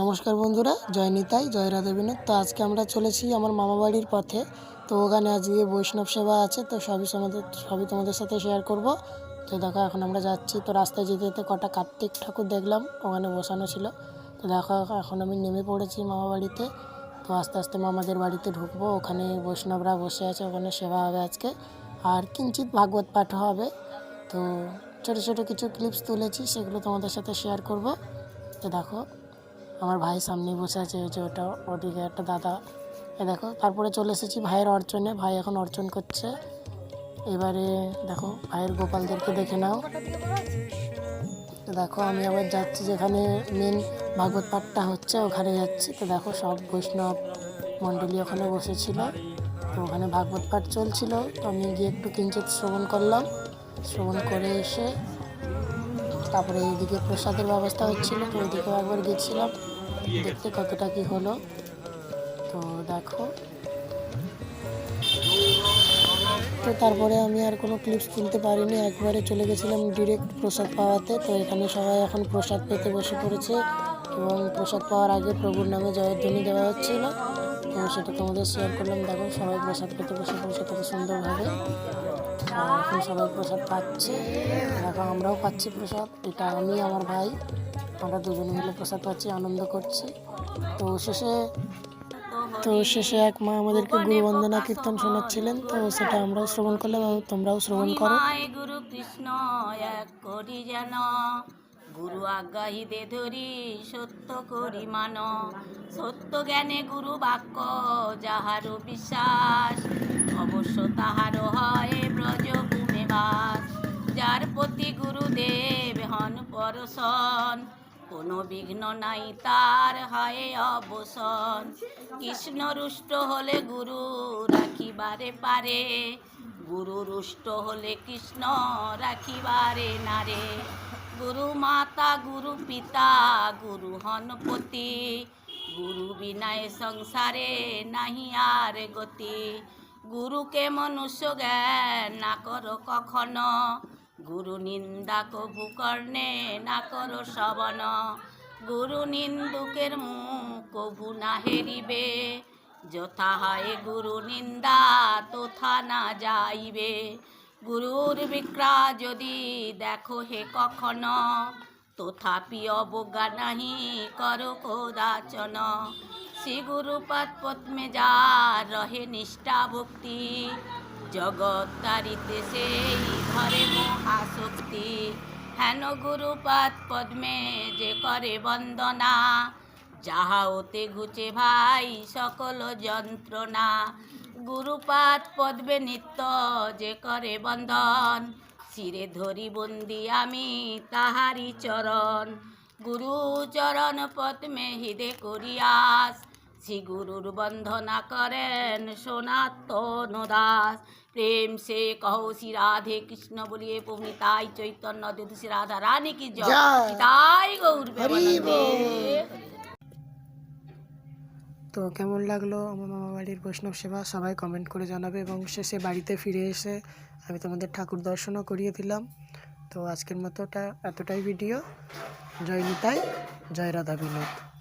নমস্কার বন্ধুরা, জয় নিতাই, জয় রাধা বিনোদ। তো আজকে আমরা চলেছি আমার মামা বাড়ির পথে। তো ওখানে আজকে বৈষ্ণব সেবা আছে, তো সবই তোমাদের সবই তোমাদের সাথে শেয়ার করব। তো দেখো, এখন আমরা যাচ্ছি। তো রাস্তায় যেতে যেতে কটা কার্তিক ঠাকুর দেখলাম, ওখানে বসানো ছিল। তো দেখো, এখন আমি নেমে পড়েছি মামা বাড়িতে তো আস্তে আস্তে মামাদের বাড়িতে ঢুকবো। ওখানে বৈষ্ণবরা বসে আছে, ওখানে সেবা হবে আজকে। আর কিঞ্চিত ভাগবত পাঠ হবে। তো ছোটো ছোটো কিছু ক্লিপস তুলেছি, সেগুলো তোমাদের সাথে শেয়ার করব। তো দেখো আমার ভাই সামনে বসে আছে যে ওটা, ওদিকে একটা দাদা। এ দেখো, তারপরে চলে এসেছি ভাইয়ের অর্চনে। ভাই এখন অর্চন করছে। এবারে দেখো, ভাইয়ের গোপালদেরকে দেখে নাও। তো দেখো, আমি আবার যাচ্ছি যেখানে মেন ভাগবত পাঠটা হচ্ছে, ওখানে যাচ্ছি। তো দেখো, সব বৈষ্ণব মণ্ডলী ওখানে বসেছিল। তো ওখানে ভাগবত পাঠ চলছিল। তো আমি গিয়ে একটু কিঞ্চিত শ্রবণ করলাম। শ্রবণ করে এসে তারপরে এইদিকে প্রসাদের ব্যবস্থা হচ্ছিল। তো ওইদিকেও একবার গেছিলাম। দেখতে কতটা কি হলো। তো দেখো। তো তারপরে আমি আর কোনো ক্লিপস তুলতে পারিনি। একবারে চলে গেছিলাম ডিরেক্ট প্রসাদ পাওয়াতে। তো এখানে সবাই এখন প্রসাদ পেতে বসে পড়েছে। এবং প্রসাদ পাওয়ার আগে প্রভুর নামে জয়ধ্বনি দেওয়া হচ্ছিল। তো সেটা তোমাদের শেয়ার করলাম। দেখো, সবাই প্রসাদ পেতে বসে পড়েছে কত সুন্দরভাবে। এখন সবাই প্রসাদ পাচ্ছে। দেখো, আমরাও পাচ্ছি প্রসাদ। এটা আমি, আমার ভাই, আমরা দুজনে মিলে প্রসাদ পাচ্ছি, আনন্দ করছি। তো শেষে তো শেষে এক মা আমাদেরকে গুরু বন্দনা কীর্তন শোনাচ্ছিলেন। তো সেটা আমরাও শ্রবণ করলাম এবং তোমরাও শ্রবণ করো। কৃষ্ণ, এক গুরু আজ্ঞা হিদে ধরি, সত্য করি মান। সত্য জ্ঞানে গুরু বাক্য যাহার বিশ্বাস, অবশ্য তাহার হয় ব্রজ ভূমে বাস। যার প্রতি গুরুদেব হন পরশন, কোনো বিঘ্ন নাই তার হয় অবসন। কৃষ্ণ রুষ্ট হলে গুরু রাখিবারে পারে গুরু রুষ্ট হলে কৃষ্ণ রাখিবারে নারে। গুরু মাতা, গুরু পিতা, গুরু হনপতি, গুরু বিনায় সংসারে নাহি আর গতি। গুরুকে মনুষ্য জ্ঞান না করো কখনো, গুরু নিন্দা কভু কর্ণে না করো শ্রবণ গুরু নিন্দুকের মুখ কভু না হেরিবে যথা হয় গুরু নিন্দা, তোথা না যাইবে। গুরুর বিক্রা যদি দেখো হে কখনো, তথাপি অবজ্ঞা নাহি করো কোদাচন। শ্রী গুরুপাদ পদ্মে যা রহে নিষ্ঠা ভক্তি, জগৎ তারিতে সেই ধরে মহাশক্তি। হেন গুরুপাদ পদ্মে যে করে বন্দনা যাহা ওতে ঘুচে ভাই সকল যন্ত্রণা। গুরুপাত পদ্মে নিত্য যে করে বন্ধন শিরে ধরি বন্দি আমি তাহারি চরণ। গুরু চরণ পদ্মে হৃদে করিয়াস শ্রী গুরুর বন্ধনা করেন সনাতন দাস প্রেম সে কহো শ্রী রাধে কৃষ্ণ বলিয়ে পবিতাই চৈতন্য দেদু শ্রী রাধা রানী কি জয়। তাই গৌর। তো কেমন লাগল আমার মামা বাড়ির বৈষ্ণব সেবা? সবাই কমেন্ট করে জানাবে এবং শেষে বাড়িতে ফিরে এসে আমি তোমাদের ঠাকুর দর্শনও করিয়ে দিলাম। তো আজকের মতোটা এতটাই ভিডিও জয় নিতাই, জয় রাধা বিনোদ।